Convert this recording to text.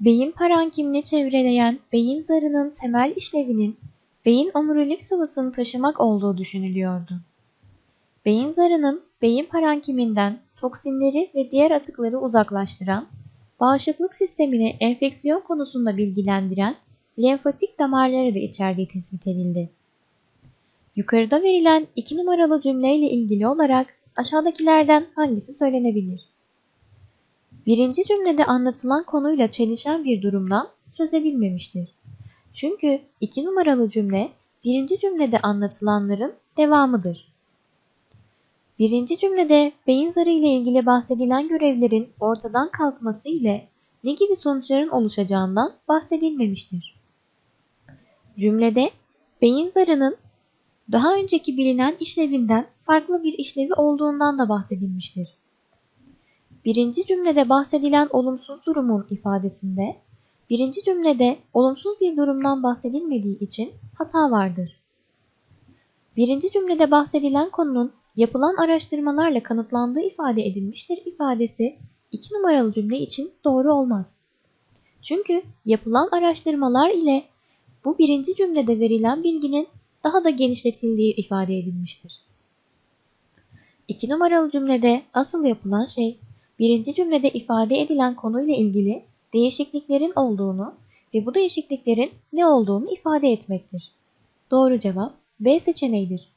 Beyin parankimini çevreleyen beyin zarının temel işlevinin beyin omurilik sıvısını taşımak olduğu düşünülüyordu. Beyin zarının beyin parankiminden toksinleri ve diğer atıkları uzaklaştıran, bağışıklık sistemini enfeksiyon konusunda bilgilendiren lenfatik damarları da içerdiği tespit edildi. Yukarıda verilen iki numaralı cümleyle ilgili olarak aşağıdakilerden hangisi söylenebilir? Birinci cümlede anlatılan konuyla çelişen bir durumdan söz edilmemiştir. Çünkü iki numaralı cümle birinci cümlede anlatılanların devamıdır. Birinci cümlede beyin zarı ile ilgili bahsedilen görevlerin ortadan kalkması ile ne gibi sonuçların oluşacağından bahsedilmemiştir. Cümlede beyin zarının daha önceki bilinen işlevinden farklı bir işlevi olduğundan da bahsedilmiştir. Birinci cümlede bahsedilen olumsuz durumun ifadesinde, birinci cümlede olumsuz bir durumdan bahsedilmediği için hata vardır. Birinci cümlede bahsedilen konunun yapılan araştırmalarla kanıtlandığı ifade edilmiştir ifadesi iki numaralı cümle için doğru olmaz. Çünkü yapılan araştırmalar ile bu birinci cümlede verilen bilginin daha da genişletildiği ifade edilmiştir. İki numaralı cümlede asıl yapılan şey birinci cümlede ifade edilen konuyla ilgili değişikliklerin olduğunu ve bu değişikliklerin ne olduğunu ifade etmektir. Doğru cevap B seçeneğidir.